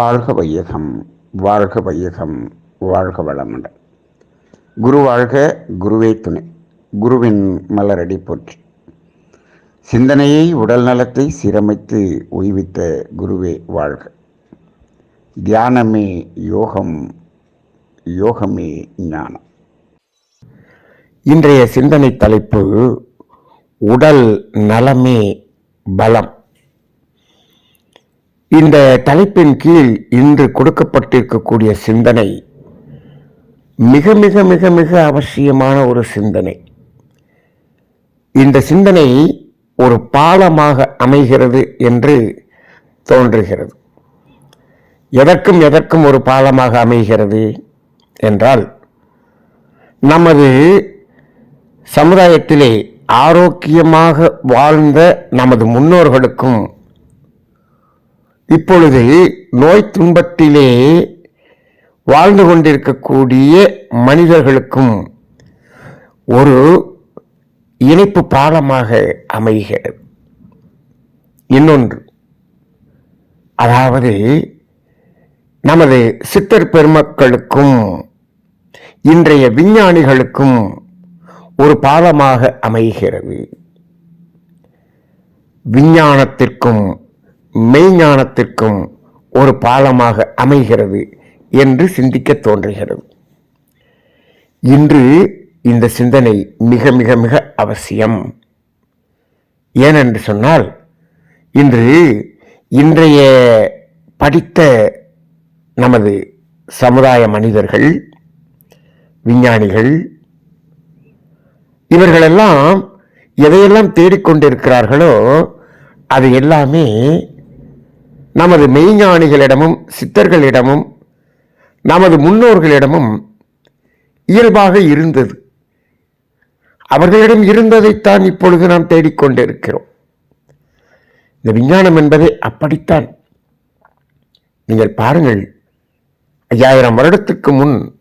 வாழ்க வையகம் வாழ்க வையகம் வாழ்க வளமுடன். குரு வாழ்க குருவே துணை. குருவின் மலரடி போற்றி. சிந்தனையை உடல் நலத்தை சீரமைத்து உய்வித்த குருவே வாழ்க. தியானமே யோகம் யோகமே ஞானம். இன்றைய சிந்தனை தலைப்பு உடல் நலமே பலம். இந்த தலைப்பின் கீழ் இன்று கொடுக்கப்பட்டிருக்கக்கூடிய சிந்தனை மிக மிக மிக மிக அவசியமான ஒரு சிந்தனை. இந்த சிந்தனை ஒரு பாலமாக அமைகிறது என்று தோன்றுகிறது. எதற்கும் எதற்கும் ஒரு பாலமாக அமைகிறது என்றால் நமது சமுதாயத்திலே ஆரோக்கியமாக வாழ்ந்த நமது முன்னோர்களுக்கும் இப்பொழுது நோய் துன்பத்திலே வாழ்ந்து கொண்டிருக்கக்கூடிய மனிதர்களுக்கும் ஒரு இணைப்பு பாலமாக அமைகிறது. இன்னொன்று அதாவது நமது சித்தர் பெருமக்களுக்கும் இன்றைய விஞ்ஞானிகளுக்கும் ஒரு பாலமாக அமைகிறது. விஞ்ஞானத்திற்கும் மெய்ஞானத்திற்கும் ஒரு பாலமாக அமைகிறது என்று சிந்திக்க தோன்றுகிறது. இன்று இந்த சிந்தனை மிக மிக மிக அவசியம். ஏனென்று சொன்னால் இன்று இன்றைய படித்த நமது சமுதாய மனிதர்கள் விஞ்ஞானிகள் இவர்களெல்லாம் எதையெல்லாம் தேடிக்கொண்டிருக்கிறார்களோ அது எல்லாமே நமது மெய்ஞானிகளிடமும் சித்தர்களிடமும் நமது முன்னோர்களிடமும் இயல்பாக இருந்தது. அவர்களிடம் இருந்ததைத்தான் இப்பொழுது நாம் தேடிக்கொண்டிருக்கிறோம். இந்த விஞ்ஞானம் என்பதே அப்படித்தான். நீங்கள் பாருங்கள் ஐயாயிரம் வருடத்துக்கு முன்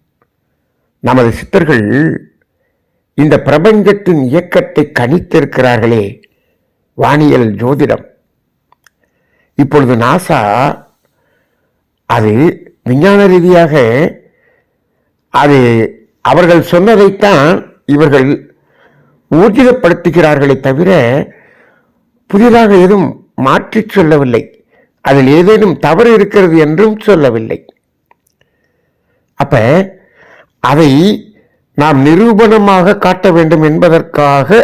நமது சித்தர்கள் இந்த பிரபஞ்சத்தின் இயக்கத்தை கணித்திருக்கிறார்களே வானியல் ஜோதிடம். இப்பொழுது நாசா அது விஞ்ஞான ரீதியாக அது அவர்கள் சொன்னதைத்தான் இவர்கள் ஊர்ஜிதப்படுத்துகிறார்களே தவிர புதிதாக எதுவும் மாற்றிச் சொல்லவில்லை. அதில் ஏதேனும் தவறு இருக்கிறது என்றும் சொல்லவில்லை. அப்ப அதை நாம் நிரூபணமாக காட்ட வேண்டும் என்பதற்காக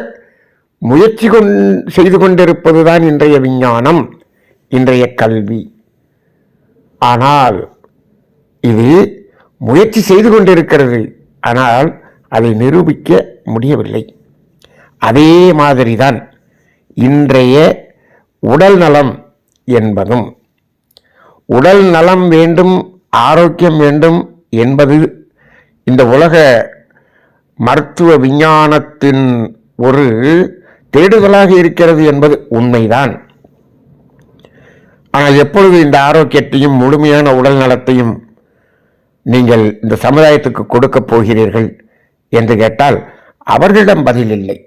முயற்சி கொண் செய்து கொண்டிருப்பதுதான் இன்றைய விஞ்ஞானம். இன்றைய கல்வி. ஆனால் இது முயற்சி செய்து கொண்டிருக்கிறது. ஆனால் அதை நிரூபிக்க முடியவில்லை. அதே மாதிரிதான் இன்றைய உடல் நலம் என்பதும். உடல் நலம் வேண்டும் ஆரோக்கியம் வேண்டும் என்பது இந்த உலக மருத்துவ விஞ்ஞானத்தின் ஒரு தேடுதலாக இருக்கிறது என்பது உண்மைதான். ஆனால் எப்பொழுது இந்த ஆரோக்கியத்தையும் முழுமையான உடல் நலத்தையும் நீங்கள் இந்த சமுதாயத்துக்கு கொடுக்கப் போகிறீர்கள் என்று கேட்டால் அவர்களிடம் பதில் இல்லை.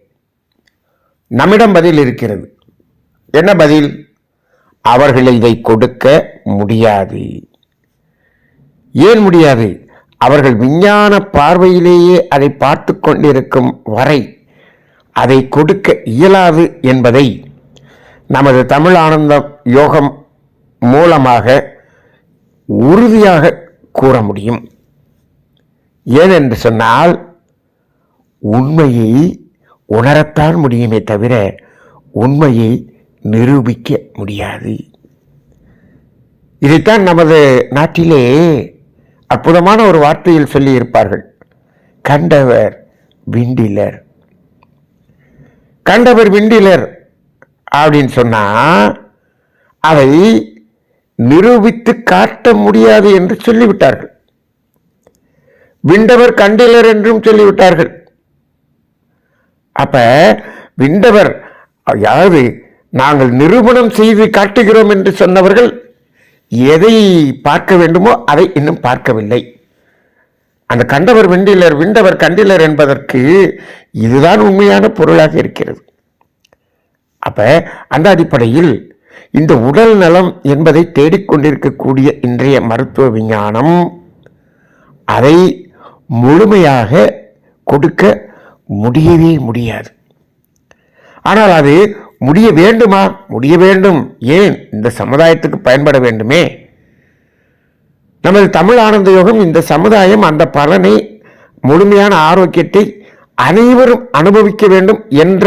நம்மிடம் பதில் இருக்கிறது. என்ன பதில்? அவர்கள் இதை கொடுக்க முடியாது. ஏன் முடியாது? அவர்கள் விஞ்ஞான பார்வையிலேயே அதை பார்த்து கொண்டிருக்கும் வரை அதை கொடுக்க இயலாது என்பதை நமது தமிழ் ஆனந்தம் யோகம் மூலமாக உறுதியாக கூற முடியும். ஏனென்று சொன்னால் உண்மையை உணரத்தான் முடியுமே தவிர உண்மையை நிரூபிக்க முடியாது. இதைத்தான் நமது நாட்டிலே அற்புதமான ஒரு வார்த்தையில் சொல்லியிருப்பார்கள். கண்டவர் விண்டிலர். கண்டவர் விண்டிலர் அப்படின்னு சொன்னால் அதை நிரூபித்து காட்ட முடியாது என்று சொல்லிவிட்டார்கள். விண்டவர் கண்டிலர் என்றும் சொல்லிவிட்டார்கள். அப்ப விண்டவர் யாரு நாங்கள் நிரூபணம் செய்து காட்டுகிறோம் என்று சொன்னவர்கள் எதை பார்க்க வேண்டுமோ அதை இன்னும் பார்க்கவில்லை. அந்த கண்டவர் விண்டிலர் விண்டவர் கண்டிலர் என்பதற்கு இதுதான் உண்மையான பொருளாக இருக்கிறது. அப்ப அந்த அடிப்படையில் இந்த உடல் நலம் என்பதை தேடிக்கொண்டிருக்கக்கூடிய இன்றைய மருத்துவ விஞ்ஞானம் அதை முழுமையாக கொடுக்க முடியவே முடியாது. ஆனால் அது முடிய வேண்டுமா? முடிய வேண்டும். ஏன்? இந்த சமுதாயத்துக்கு பயன்பட வேண்டுமே? நமது தமிழ் ஆனந்த யோகம் இந்த சமுதாயம் அந்த பலனை முழுமையான ஆரோக்கியத்தை அனைவரும் அனுபவிக்க வேண்டும் என்ற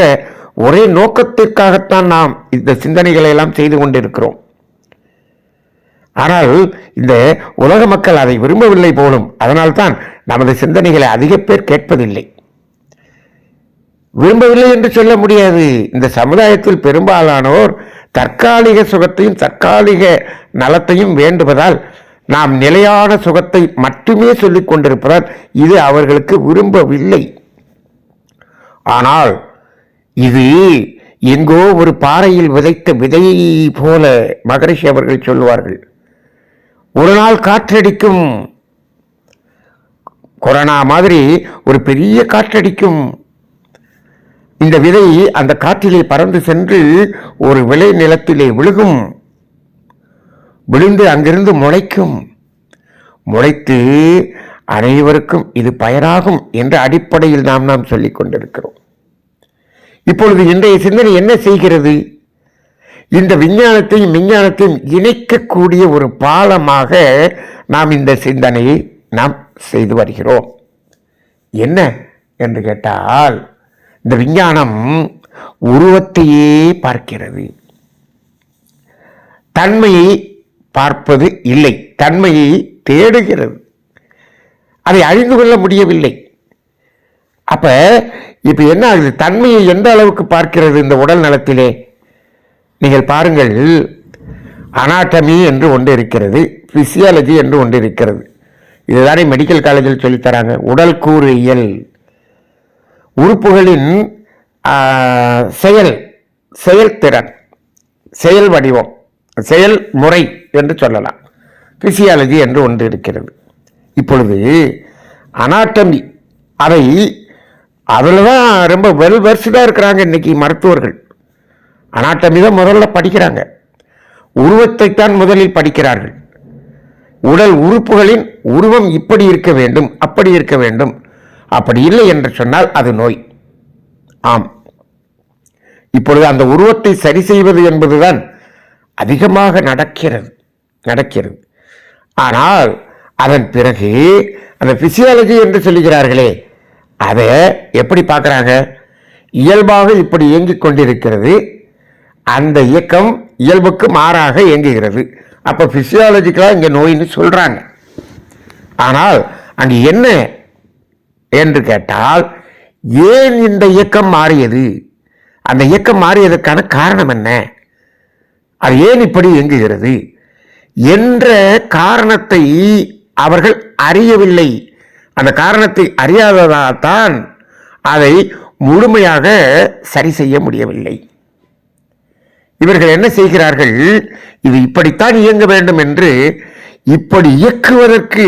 ஒரே நோக்கத்திற்காகத்தான் நாம் இந்த சிந்தனைகளை எல்லாம் செய்து கொண்டிருக்கிறோம். ஆனால் இந்த உலக மக்கள் அதை விரும்பவில்லை போலும் அதனால்தான் நமது சிந்தனைகளை அதிக பேர் கேட்பதில்லை. விரும்பவில்லை என்று சொல்ல முடியாது. இந்த சமுதாயத்தில் பெரும்பாலானோர் தற்காலிக சுகத்தையும் தற்காலிக நலத்தையும் வேண்டுவதால் நாம் நிலையான சுகத்தை மட்டுமே சொல்லிக் கொண்டிருப்பதால் இது அவர்களுக்கு விரும்பவில்லை. ஆனால் இது எங்கோ ஒரு பாறையில் விதைத்த விதை போல மகரிஷி அவர்கள் சொல்லுவார்கள். ஒரு நாள் காற்றடிக்கும். கொரோனா மாதிரி ஒரு பெரிய காற்றடிக்கும். இந்த விதை அந்த காற்றிலே பறந்து சென்று ஒரு விளை நிலத்திலே விழுகும். விழுந்து அங்கிருந்து முளைக்கும். முளைத்து அனைவருக்கும் இது பயனாகும் என்ற அடிப்படையில் நாம் நாம் சொல்லிக் கொண்டிருக்கிறோம். இப்பொழுது இன்றைய சிந்தனை என்ன செய்கிறது? இந்த விஞ்ஞானத்தையும் விஞ்ஞானத்தையும் இணைக்கக்கூடிய ஒரு பாலமாக நாம் இந்த சிந்தனையை நாம் செய்து வருகிறோம். என்ன என்று கேட்டால் இந்த விஞ்ஞானம் உருவத்தையே பார்க்கிறது. தன்மையை பார்ப்பது இல்லை தன்மையை தேடுகிறது. அதை அறிந்து கொள்ள முடியவில்லை. அப்ப இப்போ என்ன ஆகுது? தன்மையை எந்த அளவுக்கு பார்க்கிறது இந்த உடல் நலத்திலே? நீங்கள் பாருங்கள். அனாட்டமி என்று ஒன்று இருக்கிறது ஃபிசியாலஜி என்று ஒன்று இருக்கிறது. இதுதானே மெடிக்கல் காலேஜில் சொல்லித்தராங்க உடல் கூறு இயல் உறுப்புகளின் செயல் செயல்திறன் செயல் வடிவம் செயல் முறை என்று சொல்லலாம். ஃபிசியாலஜி என்று ஒன்று இருக்கிறது. இப்பொழுது அனாட்டமி அதை அதில் தான் ரொம்ப வெல் வெர்ஸ்டாக இருக்கிறாங்க இன்றைக்கி மருத்துவர்கள். அனாட்டமி தான் முதல்ல படிக்கிறாங்க. உருவத்தைத்தான் முதலில் படிக்கிறார்கள். உடல் உறுப்புகளின் உருவம் இப்படி இருக்க வேண்டும் அப்படி இருக்க வேண்டும். அப்படி இல்லை என்று சொன்னால் அது நோய். ஆம். இப்பொழுது அந்த உருவத்தை சரி செய்வது என்பதுதான் அதிகமாக நடக்கிறது நடக்கிறது. ஆனால் அதன் பிறகு அந்த பிசியாலஜி என்று சொல்லுகிறார்களே அதை எப்படி பார்க்குறாங்க? இயல்பாக இப்படி இயங்கிக் கொண்டிருக்கிறது. அந்த இயக்கம் இயல்புக்கு மாறாக இயங்குகிறது. அப்போ ஃபிசியாலஜிக்கலாக இங்கே நோயின்னு சொல்கிறாங்க ஆனால் அங்கே என்ன என்று கேட்டால் ஏன் இந்த இயக்கம் மாறியது? அந்த இயக்கம் மாறியதற்கான காரணம் என்ன? அது ஏன் இப்படி இயங்குகிறது? என்ற காரணத்தை அவர்கள் அறியவில்லை. அந்த காரணத்தை அறியாததால்தான் அதை முழுமையாக சரி செய்ய முடியவில்லை. இவர்கள் என்ன செய்கிறார்கள்? இது இப்படித்தான் இயங்க வேண்டும் என்று இப்படி இயக்குவதற்கு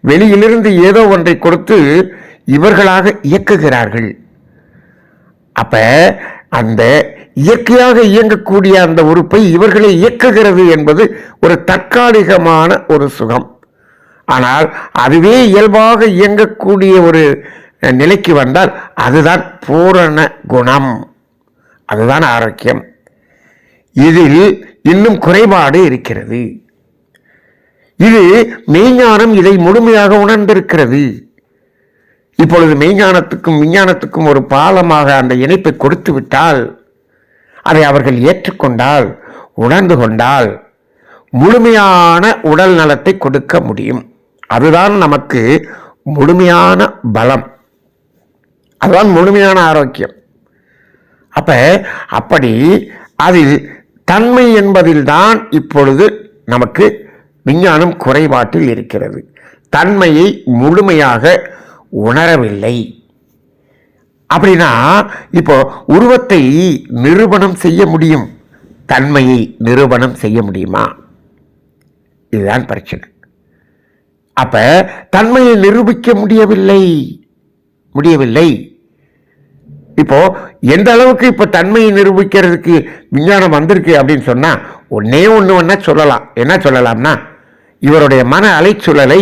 வெளியிலிருந்து ஏதோ ஒன்றை கொடுத்து இவர்களாக இயக்குகிறார்கள். அப்ப அந்த இயற்கையாக இயங்கக்கூடிய அந்த உறுப்பை இவர்களை இயக்குகிறது என்பது ஒரு தற்காலிகமான ஒரு சுகம். ஆனால் அதுவே இயல்பாக இயங்கக்கூடிய ஒரு நிலைக்கு வந்தால் அதுதான் பூரண குணம். அதுதான் ஆரோக்கியம். இதில் இன்னும் குறைபாடு இருக்கிறது. இது மெய்ஞானம் இதை முழுமையாக உணர்ந்திருக்கிறது. இப்பொழுது மெய்ஞானத்துக்கும் விஞ்ஞானத்துக்கும் ஒரு பாலமாக அந்த இணைப்பை கொடுத்து விட்டால் அதை அவர்கள் ஏற்றுக்கொண்டால் உணர்ந்து கொண்டால் முழுமையான உடல் நலத்தை கொடுக்க முடியும். அதுதான் நமக்கு முழுமையான பலம். அதுதான் முழுமையான ஆரோக்கியம். அப்போ அப்படி அதில் தன்மை என்பதில்தான் இப்பொழுது நமக்கு விஞ்ஞானம் குறைபாட்டில் இருக்கிறது. தன்மையை முழுமையாக உணரவில்லை. அப்படின்னா இப்போ உருவத்தை நிரூபணம் செய்ய முடியும். தன்மையை நிரூபணம் செய்ய முடியுமா? இதுதான் பிரச்சனை. அப்ப தன்மையை நிரூபிக்க முடியவில்லை. முடியவில்லை. இப்போ எந்த அளவுக்கு இப்போ தன்மையை நிரூபிக்கிறதுக்கு விஞ்ஞானம் வந்திருக்கு அப்படின்னு சொன்னா ஒன்னே ஒன்று ஒன்றா சொல்லலாம். என்ன சொல்லலாம்னா இவருடைய மன அலைச்சூழலை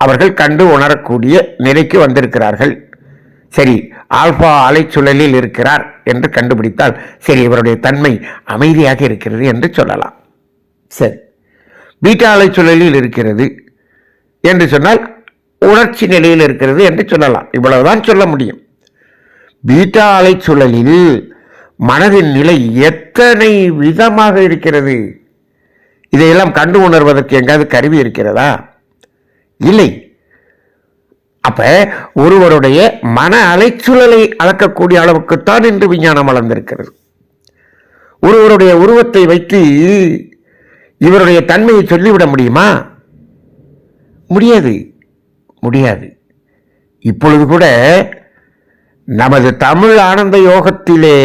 அவர்கள் கண்டு உணரக்கூடிய நிலைக்கு வந்திருக்கிறார்கள். சரி ஆல்பா அலைச்சூழலில் இருக்கிறார் என்று கண்டுபிடித்தால் சரி இவருடைய தன்மை அமைதியாக இருக்கிறது என்று சொல்லலாம். சரி பீட்டா அலைச்சூழலில் இருக்கிறது. என்று சொன்னால் உணர்ச்சி நிலையில் இருக்கிறது என்று சொல்லலாம். இவ்வளவுதான் சொல்ல முடியும். பீட்டா அலைச்சூழலில் மனதின் நிலை எத்தனை விதமாக இருக்கிறது? இதையெல்லாம் கண்டு உணர்வதற்கு எங்காவது கருவி இருக்கிறதா? இல்லை. அப்ப ஒருவருடைய மன அலைச்சூழலை அளக்கக்கூடிய அளவுக்குத்தான் இன்று விஞ்ஞானம் வளர்ந்திருக்கிறது. ஒருவருடைய உருவத்தை வைத்து இவருடைய தன்மையை சொல்லிவிட முடியுமா? முடியாது. முடியாது. இப்பொழுது கூட நமது தமிழ் ஆனந்த யோகத்திலே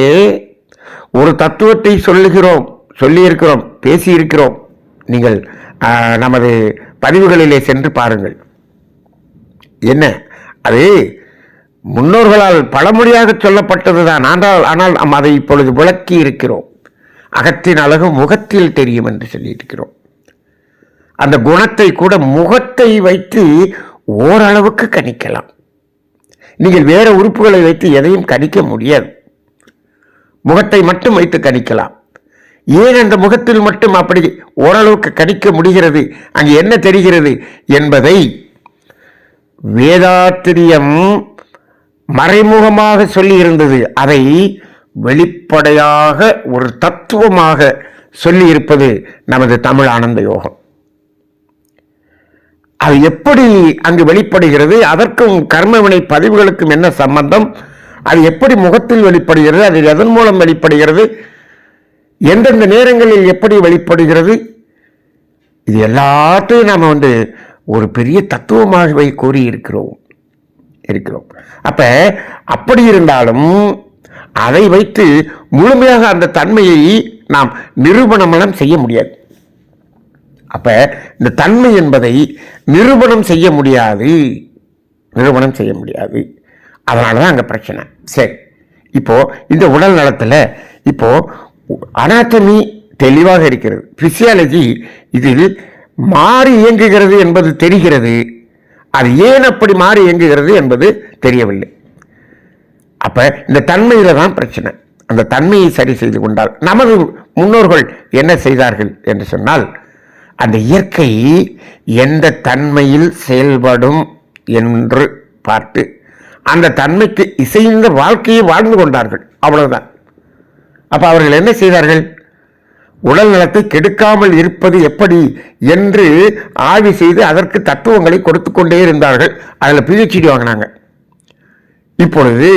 ஒரு தத்துவத்தை சொல்லுகிறோம் சொல்லியிருக்கிறோம் பேசியிருக்கிறோம். நீங்கள் நமது பதிவுகளிலே சென்று பாருங்கள். என்ன? அது முன்னோர்களால் பழமொழியாக சொல்லப்பட்டதுதான். ஆனால் ஆனால் நாம் அதை இப்பொழுது விளக்கி இருக்கிறோம் அகத்தின் அழகு முகத்தில் தெரியும் என்று சொல்லியிருக்கிறோம். அந்த குணத்தை கூட முகத்தை வைத்து ஓரளவுக்கு கணிக்கலாம். நீங்கள் வேற உறுப்புகளை வைத்து எதையும் கணிக்க முடியாது. முகத்தை மட்டும் வைத்து கணிக்கலாம். ஏன் அந்த முகத்தில் மட்டும் அப்படி ஓரளவுக்கு கணிக்க முடிகிறது? அங்கு என்ன தெரிகிறது என்பதை வேதாத்திரியம் மறைமுகமாக சொல்லி இருந்தது அதை வெளிப்படையாக ஒரு தத்துவமாக சொல்லியிருப்பது நமது தமிழ் ஆனந்த யோகம். அது எப்படி அங்கு வெளிப்படுகிறது? அதற்கும் கர்மவினை பதிவுகளுக்கும் என்ன சம்பந்தம்? அது எப்படி முகத்தில் வெளிப்படுகிறது? அது எதன் மூலம் வெளிப்படுகிறது? எந்தெந்த நேரங்களில் எப்படி வெளிப்படுகிறது? இது எல்லாத்தையும் நாம் வந்து ஒரு பெரிய தத்துவமாகவே கூறி இருக்கிறோம். இருக்கிறோம் அப்படி இருந்தாலும் அதை வைத்து முழுமையாக அந்த தன்மையை நாம் நிரூபணமனம் செய்ய முடியாது. அப்போ இந்த தன்மை என்பதை நிரூபணம் செய்ய முடியாது. நிரூபணம் செய்ய முடியாது. அதனால தான் அங்கே பிரச்சனை. சரி. இப்போது இந்த உடல் நலத்தில் இப்போது அனாட்டமி தெளிவாக இருக்கிறது. பிசியாலஜி இதில் மாறி இயங்குகிறது என்பது தெரிகிறது. அது ஏன் அப்படி மாறி இயங்குகிறது என்பது தெரியவில்லை. அப்போ இந்த தன்மையில் தான் பிரச்சனை. அந்த தன்மையை சரி செய்து கொண்டால் நமது முன்னோர்கள் என்ன செய்தார்கள் என்று சொன்னால் அந்த இயற்கை எந்த தன்மையில் செயல்படும் என்று பார்த்து அந்த தன்மைக்கு இசைந்த வாழ்க்கையை வாழ்ந்து கொண்டார்கள். அவ்வளவுதான். அப்ப அவர்கள் என்ன செய்தார்கள்? உடல் நலத்தை கெடுக்காமல் இருப்பது எப்படி என்று ஆய்வு செய்து அதற்கு தத்துவங்களை கொடுத்து கொண்டே இருந்தார்கள். அதில் பிஹெச்டி வாங்கினாங்க. இப்பொழுது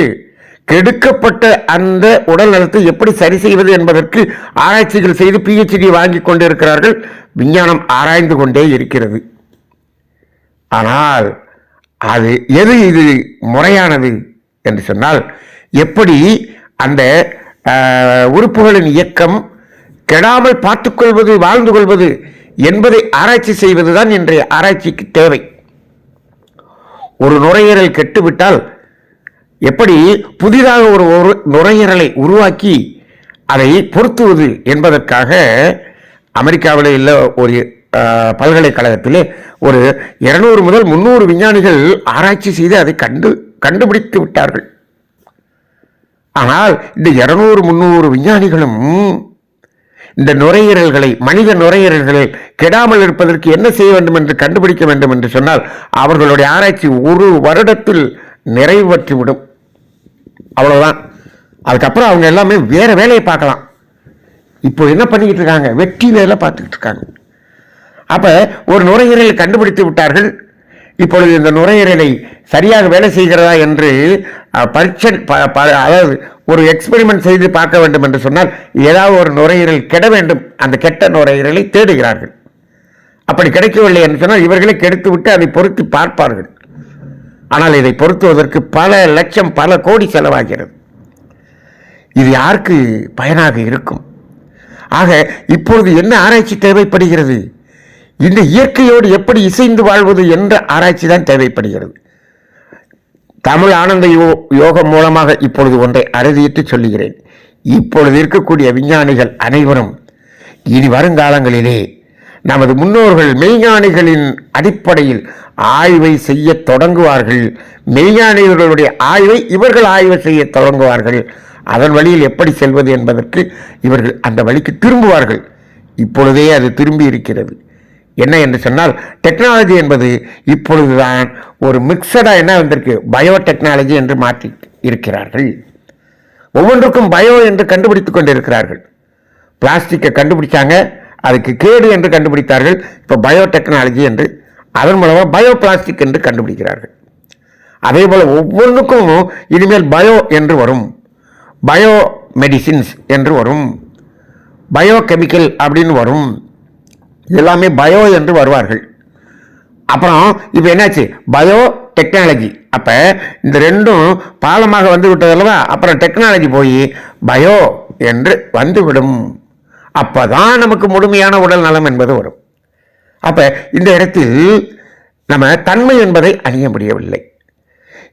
கெடுக்கப்பட்ட அந்த உடல் நலத்தை எப்படி சரி செய்வது என்பதற்கு ஆராய்ச்சிகள் செய்து பிஹெச்டி வாங்கி கொண்டிருக்கிறார்கள். விஞ்ஞானம் ஆராய்ந்து கொண்டே இருக்கிறது. ஆனால் அது எது இது முறையானது என்று சொன்னால் எப்படி அந்த உறுப்புகளின் இயக்கம் கெடாமல் பார்த்துக்கொள்வது வாழ்ந்து கொள்வது என்பதை ஆராய்ச்சி செய்வதுதான் இன்றைய ஆராய்ச்சிக்கு தேவை. ஒரு நுரையீரல் கெட்டுவிட்டால் எப்படி புதிதாக ஒரு ஒரு நுரையீரலை உருவாக்கி அதை பொருத்துவது என்பதற்காக அமெரிக்காவில் உள்ள ஒரு பல்கலைக்கழகத்தில் பல்கலைக்கழகத்திலே ஒரு இருநூறு முதல் முந்நூறு விஞ்ஞானிகள் ஆராய்ச்சி செய்து அதை கண்டு கண்டுபிடித்து விட்டார்கள். ஆனால் இந்த இருநூறு முந்நூறு விஞ்ஞானிகளும் இந்த நுரையீரல்களை மனித நுரையீரல்களை கெடாமல் இருப்பதற்கு என்ன செய்ய வேண்டும் என்று கண்டுபிடிக்க வேண்டும் என்று சொன்னால் அவர்களுடைய ஆராய்ச்சி ஒரு வருடத்தில் நிறைவேற்றிவிடும். அவ்வளோதான் அதுக்கப்புறம் அவங்க எல்லாமே வேறு வேலையை பார்க்கலாம். இப்போ என்ன பண்ணிக்கிட்டு இருக்காங்க? வெற்றி வேலை பார்த்துக்கிட்டு இருக்காங்க. அப்போ ஒரு நுரையீரலை கண்டுபிடித்து விட்டார்கள். இப்பொழுது இந்த நுரையீரலை சரியாக வேலை செய்கிறதா என்று பரீட்சன் பரீட்சை ப- ப- அதாவது ஒரு எக்ஸ்பெரிமெண்ட் செய்து பார்க்க வேண்டும் என்று சொன்னால் ஏதாவது ஒரு நுரையீரல் கெட வேண்டும். அந்த கெட்ட நுரையீரலை தேடுகிறார்கள். அப்படி கிடைக்கவில்லை என்று சொன்னால் இவர்களை கெடுத்து விட்டு அதை பொருத்தி பார்ப்பார்கள். ஆனால் இதை பொருத்துவதற்கு பல லட்சம் பல கோடி செலவாகிறது. இது யாருக்கு பயனாக இருக்கும்? ஆக இப்பொழுது என்ன ஆராய்ச்சி தேவைப்படுகிறது? இந்த இயற்கையோடு எப்படி இசைந்து வாழ்வது என்ற ஆராய்ச்சி தான் தேவைப்படுகிறது. தமிழ் ஆனந்த யோ யோகம் மூலமாக இப்பொழுது ஒன்றை அறுதியிட்டு சொல்லுகிறேன். இப்பொழுது இருக்கக்கூடிய விஞ்ஞானிகள் அனைவரும் இனி வருங்காலங்களிலே நமது முன்னோர்கள் மெய்ஞானிகளின் அடிப்படையில் ஆய்வை செய்ய தொடங்குவார்கள். மெய்ஞானிகளுடைய ஆய்வை இவர்கள் ஆய்வு செய்ய தொடங்குவார்கள். அதன் வழியில் எப்படி செல்வது என்பதற்கு இவர்கள் அந்த வழிக்கு திரும்புவார்கள். இப்பொழுதே அது திரும்பி இருக்கிறது. என்ன என்று சொன்னால் டெக்னாலஜி என்பது இப்பொழுதுதான் ஒரு மிக்சடாக என்ன வந்திருக்கு? பயோ டெக்னாலஜி என்று மாற்றி இருக்கிறார்கள். ஒவ்வொன்றுக்கும் பயோ என்று கண்டுபிடித்து கொண்டிருக்கிறார்கள். பிளாஸ்டிக்கை கண்டுபிடிச்சாங்க. அதுக்கு கேடு என்று கண்டுபிடித்தார்கள். இப்போ பயோ டெக்னாலஜி என்று அதன் மூலமாக பயோ பிளாஸ்டிக் என்று கண்டுபிடிக்கிறார்கள். அதே போல் ஒவ்வொன்றுக்கும் இனிமேல் பயோ என்று வரும். பயோ மெடிசின்ஸ் என்று வரும். பயோ கெமிக்கல் அப்படின்னு வரும். எல்லாமே பயோ என்று வருவார்கள். அப்புறம் இப்போ என்னாச்சு? பயோ டெக்னாலஜி அப்போ இந்த ரெண்டும் பாலமாக வந்து விட்டது அல்லவா? அப்புறம் டெக்னாலஜி போய் பயோ என்று வந்துவிடும். அப்போ தான் நமக்கு முழுமையான உடல் நலம் என்பது வரும். அப்போ இந்த இடத்தில் நம்ம தன்மை என்பதை அணிய முடியவில்லை.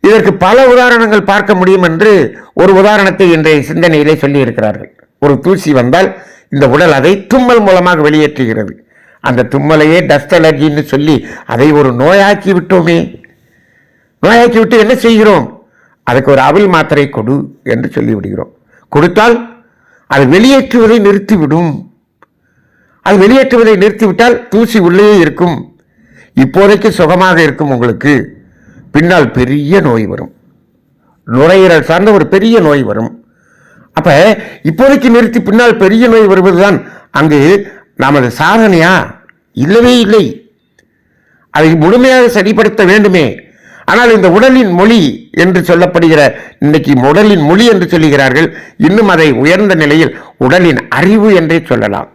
இதற்கு பல உதாரணங்கள் பார்க்க முடியும் என்று ஒரு உதாரணத்தை இன்றைய சிந்தனையிலே சொல்லியிருக்கிறார்கள். ஒரு தூசி வந்தால் இந்த உடல் அதை தும்மல் மூலமாக வெளியேற்றுகிறது. அந்த தும்மலையே டஸ்ட் அலர்ஜின்னு சொல்லி அதை ஒரு நோயாக்கி விட்டோமே. நோயாக்கி விட்டு என்ன செய்கிறோம்? அதுக்கு ஒரு அவில் மாத்திரை கொடு என்று சொல்லிவிடுகிறோம். கொடுத்தால் அது வெளியேற்றுவதை நிறுத்திவிடும். அது வெளியேற்றுவதை நிறுத்திவிட்டால் தூசி உள்ளே இருக்கும். இப்போதைக்கு சுகமாக இருக்கும் உங்களுக்கு. பின்னால் பெரிய நோய் வரும். நுரையீரல் சார்ந்த ஒரு பெரிய நோய் வரும். அப்ப இப்போதைக்கு நிறுத்தி பின்னால் பெரிய நோய் வருவதுதான் அங்கு நமது சாதனையா? இல்லவே இல்லை. அதை முழுமையாக சரிப்படுத்த வேண்டுமே. ஆனால் இந்த உடலின் மொழி என்று சொல்லப்படுகிற இன்னைக்கு உடலின் மொழி என்று சொல்லுகிறார்கள் இன்னும் அதை உயர்ந்த நிலையில் உடலின் அறிவு என்றே சொல்லலாம்.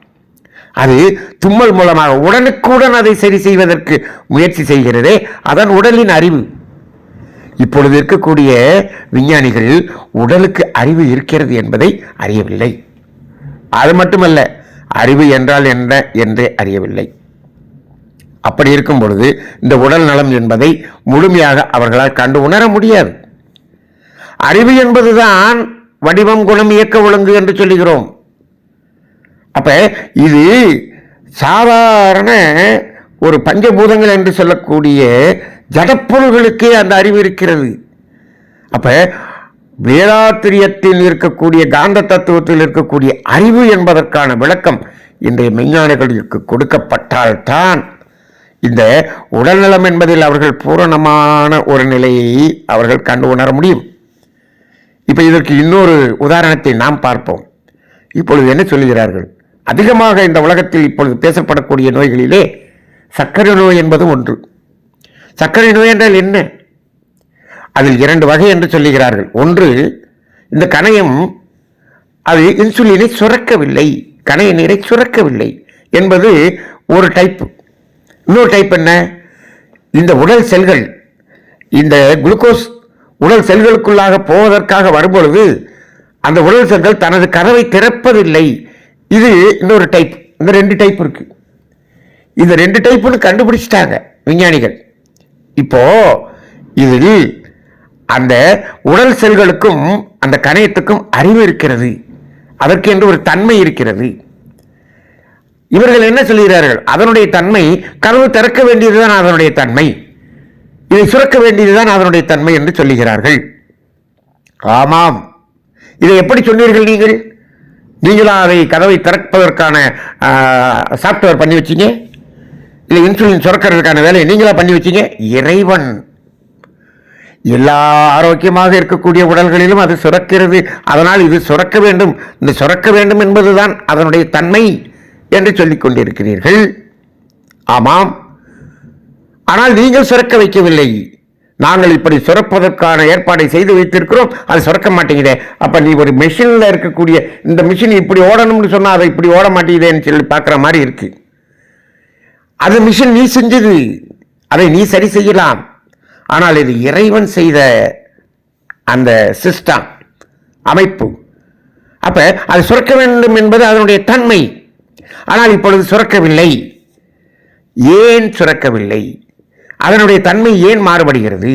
அது தும்மல் மூலமாக உடனுக்குடன் அதை சரி செய்வதற்கு முயற்சி செய்கிறதே அதன் உடலின் அறிவு. இப்பொழுது இருக்கக்கூடிய விஞ்ஞானிகள் உடலுக்கு அறிவு இருக்கிறது என்பதை அறியவில்லை. அது மட்டுமல்ல அறிவு என்றால் என்ன? என்றே அறியவில்லை. அப்படி இருக்கும் பொழுது இந்த உடல் நலம் என்பதை முழுமையாக அவர்களால் கண்டு உணர முடியாது. அறிவு என்பதுதான் வடிவம் குணம் இயக்க ஒழுங்கு என்று சொல்லுகிறோம். அப்ப இது சாதாரண ஒரு பஞ்சபூதங்கள் என்று சொல்லக்கூடிய ஜடப்பொருள்களுக்கே அந்த அறிவு இருக்கிறது. அப்ப வேதாத்திரியத்தில் இருக்கக்கூடிய காந்த தத்துவத்தில் இருக்கக்கூடிய அறிவு என்பதற்கான விளக்கம் இன்றைய மெய்ஞானிகளுக்கு கொடுக்கப்பட்டால்தான். இந்த உடல்நலம் என்பதில் அவர்கள் பூரணமான ஒரு நிலையை அவர்கள் கண்டு உணர முடியும். இப்போ இதற்கு இன்னொரு உதாரணத்தை நாம் பார்ப்போம். இப்பொழுது என்ன சொல்லுகிறார்கள்? அதிகமாக இந்த உலகத்தில் இப்பொழுது பேசப்படக்கூடிய நோய்களிலே சர்க்கரை நோய் என்பது ஒன்று. சர்க்கரை நோய் என்றால் என்ன? அதில் இரண்டு வகை என்று சொல்லுகிறார்கள். ஒன்று இந்த கணையம் அது இன்சுலினை சுரக்கவில்லை. கணைய நீரை சுரக்கவில்லை என்பது ஒரு டைப் இன்னொரு டைப் என்ன? இந்த உடல் செல்கள் இந்த குளுக்கோஸ் உடல் செல்களுக்குள்ளாக போவதற்காக வரும்பொழுது அந்த உடல் செல்கள் தனது கதவை திறப்பதில்லை. இது இன்னொரு டைப் இந்த ரெண்டு டைப் இருக்கு. இந்த ரெண்டு டைப்புன்னு கண்டுபிடிச்சிட்டாங்க விஞ்ஞானிகள். இப்போ இதில் அந்த உடல் செல்களுக்கும் அந்த கணையத்துக்கும் அறிவு இருக்கிறது. அதற்கென்று ஒரு தன்மை இருக்கிறது. இவர்கள் என்ன சொல்கிறார்கள்? அதனுடைய தன்மை கதவு திறக்க வேண்டியதுதான் அதனுடைய தன்மை. இதை சுரக்க வேண்டியதுதான் அதனுடைய தன்மை என்று சொல்லுகிறார்கள். ஆமாம். இதை எப்படி சொன்னீர்கள் நீங்கள்? நீங்களா அதை கதவை திறப்பதற்கான சாஃப்ட்வேர் பண்ணி வச்சீங்க? இல்லை இன்சுலின் சுரக்கிறதுக்கான வேலையை நீங்களா பண்ணி வச்சீங்க? இறைவன். எல்லா ஆரோக்கியமாக இருக்கக்கூடிய உடல்களிலும் அது சுரக்கிறது. அதனால் இது சுரக்க வேண்டும். இந்த சுரக்க வேண்டும் என்பதுதான் அதனுடைய தன்மை. என்று சொல்லிக் கொண்டிருக்கிறீர்கள். ஆமாம். ஆனால் நீங்கள் சுரக்க வைக்கவில்லை. நாங்கள் இப்படி சுரப்பதற்கான ஏற்பாடை செய்து வைத்திருக்கிறோம். அது சுரக்க மாட்டேங்குதே. அப்போ நீ ஒரு மிஷினில் இருக்கக்கூடிய இந்த மிஷின் இப்படி ஓடணும்னு சொன்னால் அதை இப்படி ஓட மாட்டேங்குதேன்னு சொல்லி பார்க்குற மாதிரி இருக்கு. அது மிஷின் நீ செஞ்சது. அதை நீ சரி செய்யலாம். ஆனால் இது இறைவன் செய்த அந்த சிஸ்டம் அமைப்பு. அப்போ அது சுரக்க வேண்டும் என்பது அதனுடைய தன்மை. ஆனால் இப்பொழுது சுரக்கவில்லை. ஏன் சுரக்கவில்லை? அதனுடைய தன்மை ஏன் மாறுபடுகிறது?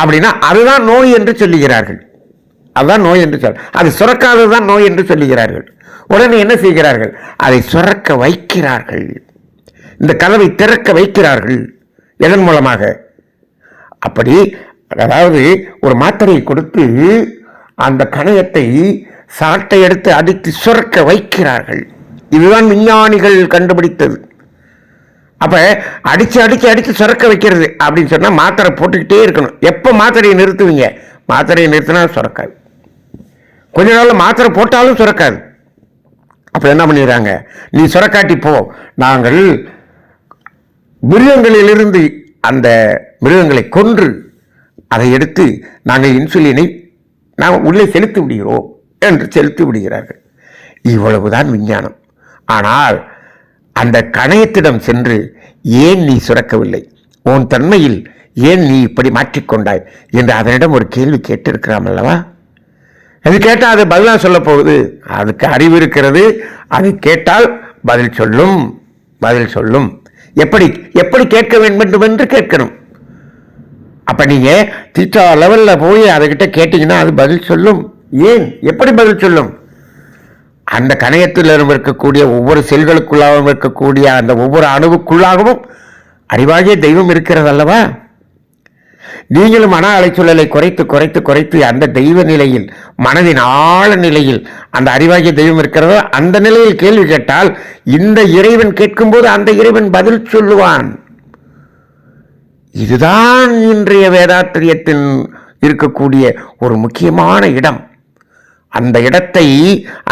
அப்படின்னா அதுதான் நோய் என்று சொல்லுகிறார்கள். அதுதான் நோய் என்று சொல் அது சுரக்காததுதான் நோய் என்று சொல்லுகிறார்கள். உடனே என்ன செய்கிறார்கள்? அதை சுரக்க வைக்கிறார்கள். இந்த கதவை திறக்க வைக்கிறார்கள். எதன் மூலமாக? அப்படி அதாவது ஒரு மாத்திரையை கொடுத்து அந்த கணையத்தை சாட்டை எடுத்து அடித்து சுரக்க வைக்கிறார்கள். இதுதான் விஞ்ஞானிகள் கண்டுபிடித்தது. அப்போ அடித்து அடித்து அடித்து சுரக்க வைக்கிறது அப்படின்னு சொன்னால் மாத்திரை போட்டுக்கிட்டே இருக்கணும். எப்போ மாத்திரையை நிறுத்துவீங்க? மாத்திரையை நிறுத்தினா சுரக்காது. கொஞ்ச நாளில் மாத்திரை போட்டாலும் சுரக்காது. அப்போ என்ன பண்ணிடுறாங்க? நீ சுரக்காட்டி போ. நாங்கள் மிருகங்களிலிருந்து அந்த மிருகங்களை கொன்று அதை எடுத்து நாங்கள் இன்சுலினை நாம் உள்ளே செலுத்தி விடுகிறோம் என்று செலுத்தி விடுகிறார்கள். இவ்வளவுதான் விஞ்ஞானம். ஆனால் அந்த கணையத்திடம் சென்று ஏன் நீ சுரக்கவில்லை? உன் தன்மையில் ஏன் நீ இப்படி மாற்றிக்கொண்டாய்? என்று அதனிடம் ஒரு கேள்வி கேட்டிருக்கிறாம் அல்லவா? அது கேட்டால் அது பதிலாக சொல்ல போகுது. அதுக்கு அறிவு இருக்கிறது. அது கேட்டால் பதில் சொல்லும். பதில் சொல்லும். எப்படி எப்படி கேட்க வேண்டும் என்று கேட்கணும். அப்போ நீங்கள் திட்டா லெவலில் போய் அதுகிட்ட கேட்டிங்கன்னா அது பதில் சொல்லும். ஏன்? எப்படி பதில் சொல்லும்? அந்த கணையத்தில் இருக்கக்கூடிய ஒவ்வொரு செல்களுக்குள்ளாகவும் இருக்கக்கூடிய அந்த ஒவ்வொரு அணுவுக்குள்ளாகவும் அறிவாகிய தெய்வம் இருக்கிறது அல்லவா? நீங்களும் மன அலைச்சூழலை குறைத்து குறைத்து குறைத்து அந்த தெய்வ நிலையில் மனதின் ஆழ நிலையில் அந்த அறிவாகிய தெய்வம் இருக்கிறதோ அந்த நிலையில் கேள்வி கேட்டால் இந்த இறைவன் கேட்கும்போது அந்த இறைவன் பதில் சொல்லுவான். இதுதான் இன்றைய வேதாத்திரியத்தின் இருக்கக்கூடிய ஒரு முக்கியமான இடம். அந்த இடத்தை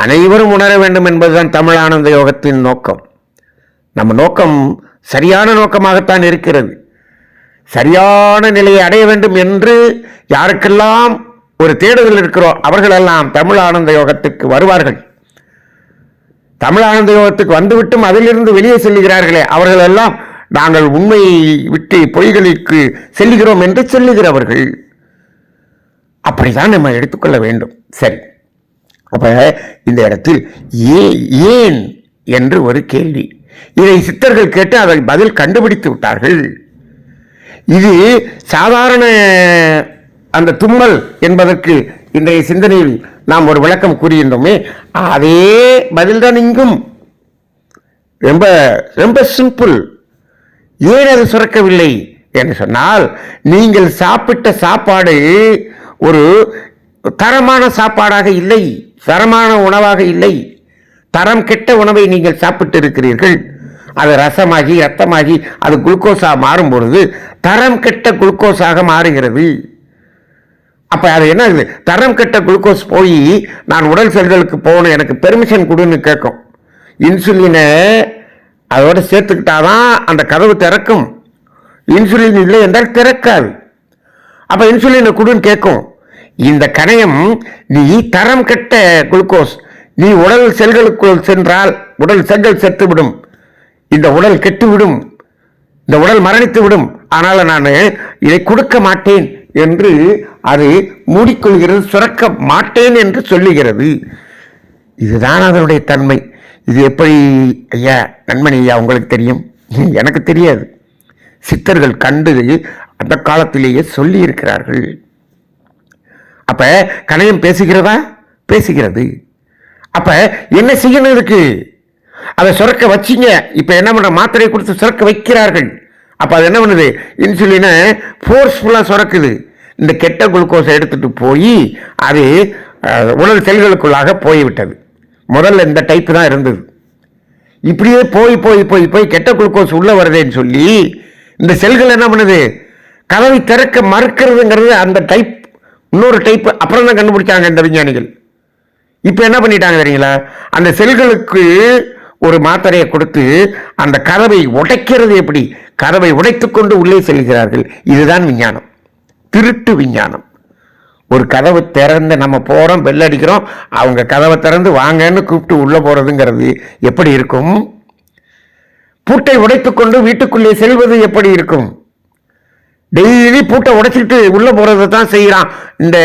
அனைவரும் உணர வேண்டும் என்பதுதான் தமிழ் ஆனந்த யோகத்தின் நோக்கம். நம்ம நோக்கம் சரியான நோக்கமாகத்தான் இருக்கிறது. சரியான நிலையை அடைய வேண்டும் என்று யாருக்கெல்லாம் ஒரு தேடுதல் இருக்கிறோ அவர்களெல்லாம் தமிழ் ஆனந்த யோகத்துக்கு வருவார்கள். தமிழ் ஆனந்த யோகத்துக்கு வந்துவிட்டும் அதிலிருந்து வெளியே செல்லுகிறார்களே அவர்களெல்லாம் நாங்கள் உண்மையை விட்டு பொய்களுக்கு செல்லுகிறோம் என்று சொல்லுகிறவர்கள். அப்படிதான் நம்ம எடுத்துக்கொள்ள வேண்டும். சரி. அப்போ இந்த இடத்தில் ஏ ஏன் என்று ஒரு கேள்வி. இதை சித்தர்கள் கேட்டு அதை பதில் கண்டுபிடித்து விட்டார்கள். இது சாதாரண அந்த தும்மல் என்பதற்கு இன்றைய சிந்தனையில் நாம் ஒரு விளக்கம் கூறியிருந்தோமே அதே பதில்தான் இங்கும். ரொம்ப ரொம்ப சிம்பிள். ஏன் அது சுரக்கவில்லை என்று சொன்னால் நீங்கள் சாப்பிட்ட சாப்பாடு ஒரு தரமான சாப்பாடாக இல்லை. தரமான உணவாக இல்லை. தரம் கெட்ட உணவை நீங்கள் சாப்பிட்டு இருக்கிறீர்கள் அது ரசமாகி ரத்தமாகி அது குளுக்கோஸாக மாறும் பொழுது தரம் கெட்ட குளுக்கோஸாக மாறுகிறது. அப்போ அது என்ன ஆகுது தரம் கெட்ட குளுக்கோஸ் போய் நான் உடல் செல்களுக்கு போகணும் எனக்கு பெர்மிஷன் கொடுன்னு கேட்கும். இன்சுலினை அதோட சேர்த்துக்கிட்டாதான் அந்த கதவு திறக்கும். இன்சுலின் இல்லை என்றால் திறக்காது. அப்போ இன்சுலினை கொடுன்னு கேட்கும். இந்த கணையம் நீ தரம் கெட்ட குளுக்கோஸ். நீ உடல் செல்களுக்குள் சென்றால் உடல் செல்கள் செத்துவிடும். இந்த உடல் கெட்டுவிடும். இந்த உடல் மரணித்து விடும் ஆனால் நான் இதை கொடுக்க மாட்டேன் என்று அது மூடிக்கொள்கிறது சுரக்க மாட்டேன் என்று சொல்லுகிறது. இதுதான் அதனுடைய தன்மை. இது எப்படி ஐயா நண்பன் ஐயா உங்களுக்கு தெரியும்? எனக்கு தெரியாது. சித்தர்கள் கண்டு அந்த காலத்திலேயே சொல்லி இருக்கிறார்கள் அப்ப கணையம் பேசுகிறதா? பேசுகிறது. அப்ப என்ன செய்யணும் இதுக்கு? அதை சுரக்க வச்சிங்க. இப்ப என்ன பண்ற மாத்திரையை கொடுத்து சுரக்க வைக்கிறார்கள். அப்ப அது என்ன பண்ணுது? இன்சுலினை ஃபோர்ஸ்ஃபுல்லா சுரக்குது. இந்த கெட்ட குளுக்கோஸை எடுத்துட்டு போய் அது உடல் செல்களுக்குள்ளாக போய்விட்டது. முதல்ல இந்த டைப்பு தான் இருந்தது. இப்படியே போய் போய் போய் போய் கெட்ட குளுக்கோஸ் உள்ளே வருதேன்னு சொல்லி இந்த செல்கள் என்ன பண்ணுது? கதவை திறக்க மறுக்கிறதுங்கிறது அந்த டைப் இன்னொரு டைப் அப்புறம் தான் கண்டுபிடிச்சாங்க இந்த விஞ்ஞானிகள். இப்போ என்ன பண்ணிட்டாங்க தெரியுங்களா? அந்த செல்களுக்கு ஒரு மாத்திரையை கொடுத்து அந்த கதவை உடைக்கிறது எப்படி? கதவை உடைத்துக்கொண்டு உள்ளே செல்கிறார்கள். இதுதான் விஞ்ஞானம். திருட்டு விஞ்ஞானம். ஒரு கதவு திறந்து நம்ம போகிறோம் பெல் அடிக்கிறோம் அவங்க கதவை திறந்து வாங்கன்னு கூப்பிட்டு உள்ளே போகிறதுங்கிறது எப்படி இருக்கும்? பூட்டை உடைத்துக்கொண்டு வீட்டுக்குள்ளே செல்வது எப்படி இருக்கும்? டெய்லி பூட்டை உடைச்சிட்டு உள்ளே போகிறத தான் செய்கிறான் இந்த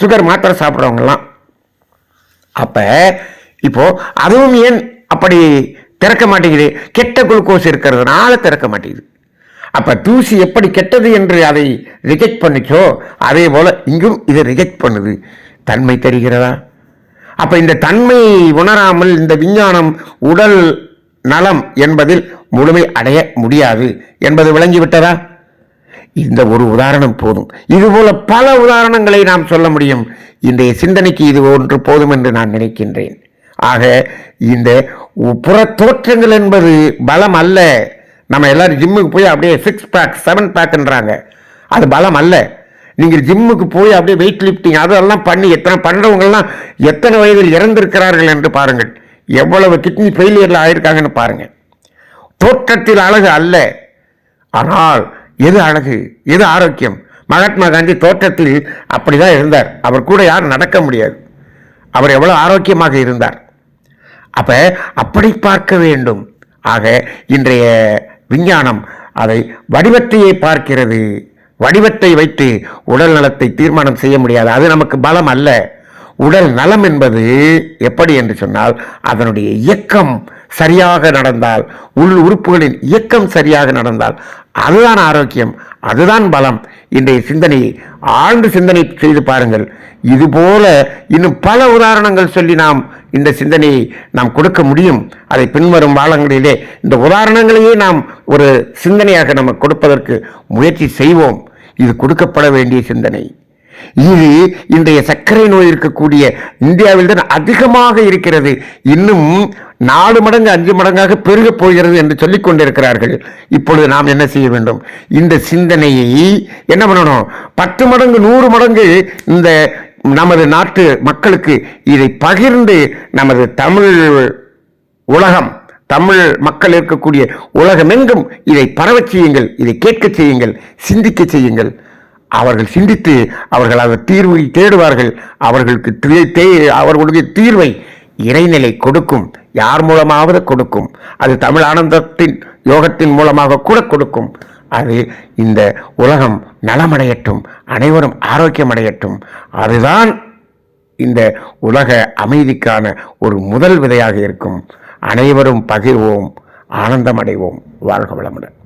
சுகர் மாத்திரை சாப்பிட்றவங்கலாம். அப்போ இப்போது அதுவும் ஏன் அப்படி திறக்க மாட்டேங்குது? கெட்ட குளுக்கோஸ் இருக்கிறதுனால திறக்க மாட்டேங்குது. அப்போ தூசி எப்படி கெட்டது என்று அதை ரிஜெக்ட் பண்ணுச்சோ அதே போல் இங்கும் இதை ரிஜெக்ட் பண்ணுது. தன்மை தெரிகிறதா? அப்போ இந்த தன்மை உணராமல் இந்த விஞ்ஞானம் உடல் நலம் என்பதில் முழுமை அடைய முடியாது. என்பது விளங்கிவிட்டதா? இந்த ஒரு உதாரணம் போதும். இதுபோல பல உதாரணங்களை நாம் சொல்ல முடியும். இன்றைய சிந்தனைக்கு இது ஒன்று போதும் என்று நான் நினைக்கின்றேன். ஆக இந்த புற தோற்றங்கள் என்பது பலம் அல்ல. நம்ம எல்லாரும் ஜிம்முக்கு போய் அப்படியே சிக்ஸ் பேக் செவன் பேக்ன்றாங்க அது பலம் அல்ல. நீங்கள் ஜிம்முக்கு போய் அப்படியே வெயிட் லிஃப்டிங் அதெல்லாம் பண்ணி எத்தனை பண்ணுறவங்கெல்லாம் எத்தனை வயதில் இறந்திருக்கிறார்கள் என்று பாருங்கள். எவ்வளவு கிட்னி ஃபெயிலியரில் ஆயிருக்காங்கன்னு பாருங்கள். தோற்றத்தில் அழகு அல்ல. ஆனால் எது அழகு எது ஆரோக்கியம்? மகாத்மா காந்தி தோற்றத்தில் அப்படிதான் இருந்தார். அவர் கூட யாரும் நடக்க முடியாது. அவர் எவ்வளோ ஆரோக்கியமாக இருந்தார். அப்போ அப்படி பார்க்க வேண்டும். ஆக இன்றைய விஞ்ஞானம் அதை வடிவத்தையே பார்க்கிறது. வடிவத்தை வைத்து உடல் நலத்தை தீர்மானம் செய்ய முடியாது. அது நமக்கு பலம் அல்ல. உடல் நலம் என்பது எப்படி என்று சொன்னால் அதனுடைய இயக்கம் சரியாக நடந்தால் உள் உறுப்புகளின் இயக்கம் சரியாக நடந்தால் அதுதான் ஆரோக்கியம் அதுதான் பலம். இன்றைய சிந்தனையை ஆழ்ந்து சிந்தனை செய்து பாருங்கள். இதுபோல இன்னும் பல உதாரணங்கள் சொல்லி நாம் இந்த சிந்தனையை நாம் கொடுக்க முடியும். அதை பின்வரும் வாழங்களிலே இந்த உதாரணங்களையே நாம் ஒரு சிந்தனையாக நம்ம கொடுப்பதற்கு முயற்சி செய்வோம். இது கொடுக்கப்பட வேண்டிய சிந்தனை. இது இன்றைய சர்க்கரை நோய் இருக்கக்கூடிய இந்தியாவில் தான் அதிகமாக இருக்கிறது. இன்னும் நாலு மடங்கு அஞ்சு மடங்காக பெருகப் போகிறது என்று சொல்லிக் கொண்டிருக்கிறார்கள். இப்பொழுது நாம் என்ன செய்ய வேண்டும்? இந்த சிந்தனையை என்ன பண்ணணும்? பத்து மடங்கு நூறு மடங்கு இந்த நமது நாட்டு மக்களுக்கு இதை பகிர்ந்து நமது தமிழ் உலகம் தமிழ் மக்கள் இருக்கக்கூடிய உலகமெங்கும் இதை பரவச் செய்யுங்கள் இதை கேட்கச் செய்யுங்கள் சிந்திக்கச் செய்யுங்கள். அவர்கள் சிந்தித்து அவர்கள் அந்த தீர்வை தேடுவார்கள். அவர்களுக்கு தீ- தே- அவர்களுடைய தீர்வை இறைநிலை கொடுக்கும். யார் மூலமாவது கொடுக்கும். அது தமிழ் ஆனந்தத்தின் யோகத்தின் மூலமாக கூட கொடுக்கும். அது இந்த உலகம் நலமடையட்டும். அனைவரும் ஆரோக்கியமடையட்டும். அதுதான் இந்த உலக அமைதிக்கான ஒரு முதல் விதையாக இருக்கும். அனைவரும் பகிர்வோம். ஆனந்தமடைவோம். வாழ்க வளமுடன்.